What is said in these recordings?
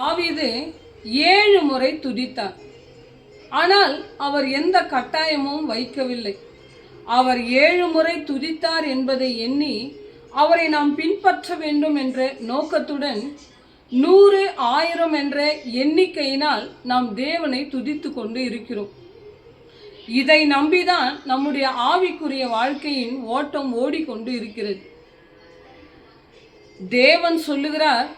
தாவீது ஏழு முறை துதித்தார். ஆனால் அவர் எந்த கட்டாயமும் வைக்கவில்லை. அவர் ஏழு முறை துதித்தார் என்பதை எண்ணி அவரை நாம் பின்பற்ற வேண்டும் என்ற நோக்கத்துடன் நூறு ஆயிரம் என்ற எண்ணிக்கையினால் நாம் தேவனை துதித்து கொண்டு இருக்கிறோம். இதை நம்பிதான் நம்முடைய ஆவிக்குரிய வாழ்க்கையின் ஓட்டம் ஓடிக்கொண்டு இருக்கிறது. தேவன் சொல்லுகிறார்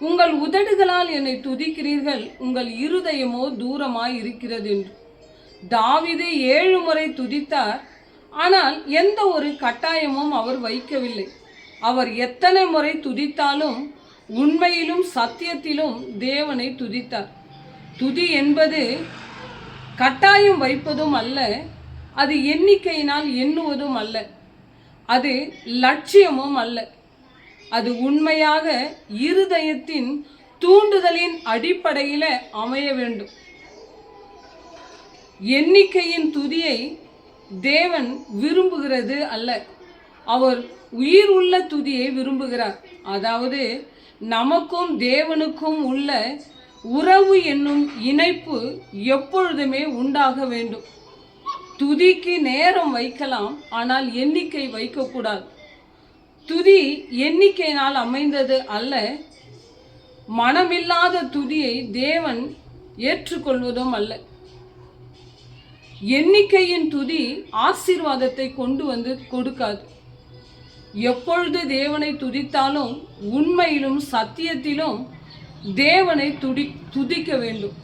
உங்கள் உதடுகளால் என்னை துதிக்கிறீர்கள். உங்கள் இருதயமோ தூரமாய் இருக்கிறது என்று. தாவிது ஏழு முறை துதித்தார். ஆனால் எந்த ஒரு கட்டாயமும் அவர் வைக்கவில்லை. அவர் எத்தனை முறை துதித்தாலும் உண்மையிலும் சத்தியத்திலும் தேவனை துதித்தார். துதி என்பது கட்டாயம் வைப்பதும் அல்ல அது எண்ணிக்கையினால் எண்ணுவதும் அல்ல. அது லட்சியமும் அல்ல. அது உண்மையாக இருதயத்தின் தூண்டுதலின் அடிப்படையில் அமைய வேண்டும். எண்ணிக்கையின் துதியை தேவன் விரும்புகிறது அல்ல. அவர் உயிர் உள்ள துதியை விரும்புகிறார். அதாவது நமக்கும் தேவனுக்கும் உள்ள உறவு என்னும் இணைப்பு எப்பொழுதுமே உண்டாக வேண்டும். துதிக்கு நேரம் வைக்கலாம் ஆனால் எண்ணிக்கை வைக்கக்கூடாது. துதி எண்ணிக்கையினால் அமைந்தது அல்ல. மனமில்லாத துதியை தேவன் ஏற்றுக்கொள்வதும் அல்ல. எண்ணிக்கையின் துதி ஆசீர்வாதத்தை கொண்டு வந்து கொடுக்காது. எப்பொழுது தேவனை துதித்தாலும் உண்மையிலும் சத்தியத்திலும் தேவனை துடி துதிக்க வேண்டும்.